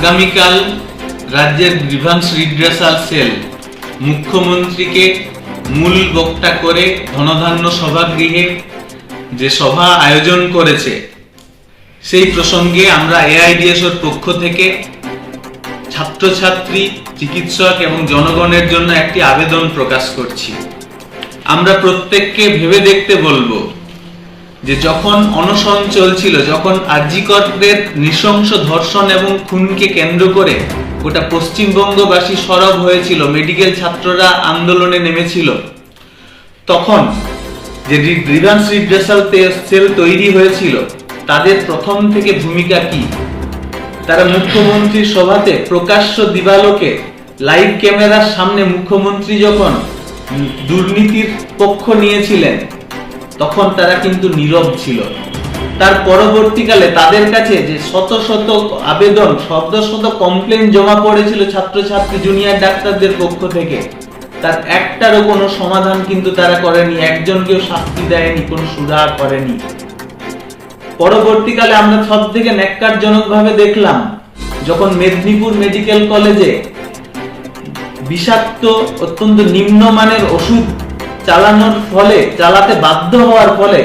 আগামীকাল রাজ্যের grievance redressal sell মুখ্যমন্ত্রীকে মূল বক্তা করে ধনধান্য সভাগৃহে যে সভা আয়োজন করেছে, সেই প্রসঙ্গে আমরা এআইডিএসওর পক্ষ থেকে ছাত্রছাত্রী, চিকিৎসক এবং জনগণের জন্য একটি আবেদন প্রকাশ করছি। আমরা প্রত্যেককে ভেবে দেখতে বলব যে যখন অনশন চলছিল, যখন আর্যিকরদের নৃশংস ধর্ষণ এবং খুনকে কেন্দ্র করে গোটা পশ্চিমবঙ্গবাসী সরব হয়েছিল, মেডিকেল ছাত্ররা আন্দোলনে নেমেছিল, তখন যে গ্রিভান্স রিড্রেসাল সেল তৈরি হয়েছিল, তাদের প্রথম থেকে ভূমিকা কি? তারা মুখ্যমন্ত্রীর সভাতে প্রকাশ্য দিবালোকে লাইভ ক্যামেরার সামনে মুখ্যমন্ত্রী যখন দুর্নীতির পক্ষ নিয়েছিলেন তখন তারা কিন্তু নীরব ছিল। তার পরবর্তীকালে তাদের কাছে যে শত শত আবেদন, শত শত কমপ্লেন জমা পড়েছিল ছাত্রছাত্রী জুনিয়র ডাক্তারদের পক্ষ থেকে, তার একটারও কোনো সমাধান কিন্তু তারা করেনি, একজনকেও শাস্তি দেয়নি, কোনো সুরাহা করেনি। পরবর্তীকালে আমরা সব থেকে ন্যাক্কারজনক ভাবে দেখলাম, যখন মেদিনীপুর মেডিকেল কলেজে বিষাক্ত, অত্যন্ত নিম্নমানের ওষুধ চালানোর ফলে, চালাতে বাধ্য হওয়ার ফলে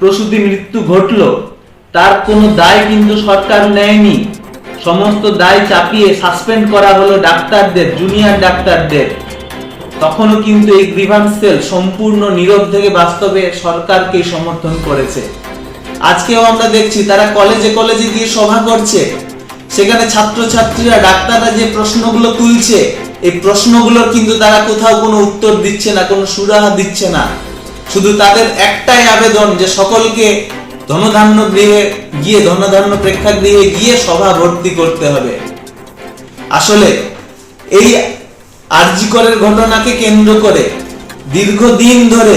প্রসূতি মৃত্যু ঘটলো। তার কোনো দায় কিন্তু সরকার নেয়নি। সমস্ত দায় চাপিয়ে সাসপেন্ড করা হলো ডাক্তারদের, জুনিয়র ডাক্তারদের। তখনও কিন্তু এই গ্রিভান্স সেল সম্পূর্ণ নীরব থেকে বাস্তবে সরকারকে সমর্থন করেছে। আজকেও আমরা দেখছি তারা কলেজে কলেজে গিয়ে সভা করছে। সেখানে ছাত্রছাত্রীরা ডাক্তাররা যে প্রশ্নগুলো তুলছে এই প্রশ্নগুলোর কিন্তু তারা কোথাও কোনো উত্তর দিচ্ছে না, কোনো সুরাহা দিচ্ছে না। শুধু তাদের একটাই আবেদন যে সকলকে ধনধান্য গৃহে গিয়ে, ধনধান্য প্রেক্ষাগৃহে গিয়ে সভা ভর্তি করতে হবে। আসলে এই আরজিকরের ঘটনাকে কেন্দ্র করে দীর্ঘদিন ধরে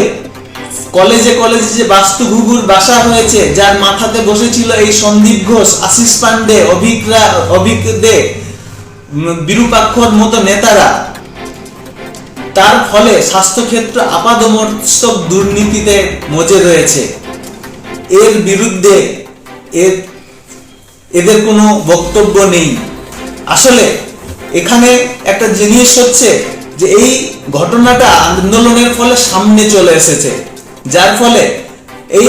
কলেজে কলেজে যে বাস্তু ঘুঘুর বাসা হয়েছে, যার মাথাতে বসেছিল এই সন্দীপ ঘোষ, আশিস পান্ডে অভিকরা অভিক দে বিরূপাক্ষর মতো নেতারা, তার ফলে স্বাস্থ্যক্ষেত্র আপাদমস্তক দুর্নীতিতে মজে রয়েছে। এর বিরুদ্ধে এর এদের কোনো বক্তব্য নেই। আসলে, এখানে একটা জিনিস হচ্ছে যে এই ঘটনাটা আন্দোলনের ফলে সামনে চলে এসেছে। যার ফলে এই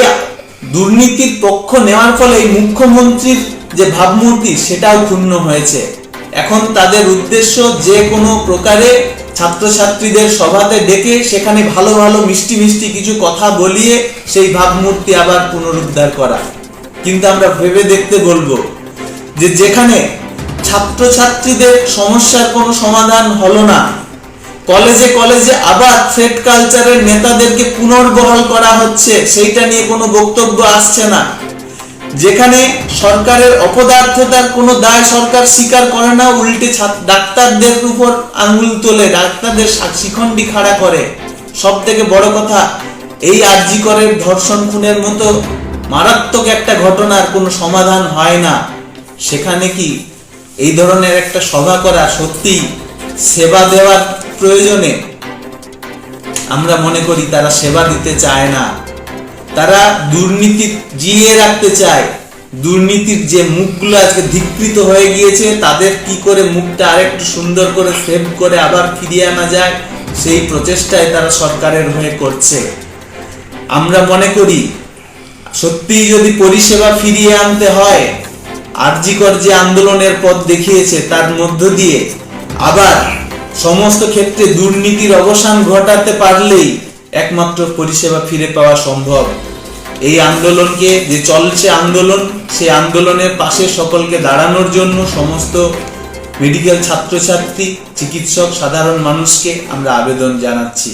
দুর্নীতির পক্ষ নেওয়ার ফলে এই মুখ্যমন্ত্রীর যে ভাবমূর্তি, সেটাও ক্ষুণ্ণ হয়েছে। এখন তাদের উদ্দেশ্য যে কোনো প্রকারে ছাত্রছাত্রীদের সভাতে ডেকে সেখানে ভালো ভালো মিষ্টি মিষ্টি কিছু কথা বলিয়ে সেই ভাবমূর্তি আবার পুনরুদ্ধার করা। কিন্তু আমরা ভেবে দেখতে বলব যে যেখানে ছাত্রছাত্রীদের সমস্যার কোনো সমাধান হলো না, কলেজে কলেজে আবার থ্রেড কালচারের নেতাদেরকে পুনর্বহাল করা হচ্ছে, সেইটা নিয়ে কোনো বক্তব্য আসছে না। যেখানে সরকারের অপদার্থতার কোনো দায় সরকার স্বীকার করে না, উল্টে ডাক্তারদের উপর আঙুল তোলে, ডাক্তারদের শিখণ্ডি খাড়া করে। সব থেকে বড় কথা, এই আরজিকরের ধর্ষণ খুনের মতো মারাত্মক একটা ঘটনার কোনো সমাধান হয় না। সেখানে কি এই ধরনের একটা সভা করা সত্যি সেবা দেওয়ার প্রয়োজনে? আমরা মনে করি তারা সেবা দিতে চায় না। তারা দুর্নীতি জিয়ে রাখতে চায়। দুর্নীতির যে মুখগুলো আজকে ধিকৃত হয়ে গিয়েছে, তাদের কি করে মুখটা আরেকটু সুন্দর করে সেভ করে আবার ফিরিয়ে আনা যায়, সেই প্রচেষ্টায় তারা সরকারের হয়ে করছে। আমরা মনে করি, সত্যিই যদি পরিষেবা ফিরিয়ে আনতে হয়, আরজিকর যে আন্দোলনের পথ দেখিয়েছে, তার মধ্য দিয়ে আবার সমস্ত ক্ষেত্রে দুর্নীতির অবসান ঘটাতে পারলেই একমাত্র পরিষেবা ফিরে পাওয়া সম্ভব। এই আন্দোলনকে, যে চলছে আন্দোলন, সেই আন্দোলনের পাশে সকলকে দাঁড়ানোর জন্য সমস্ত মেডিকেল ছাত্রছাত্রী, চিকিৎসক, সাধারণ মানুষকে আমরা আবেদন জানাচ্ছি।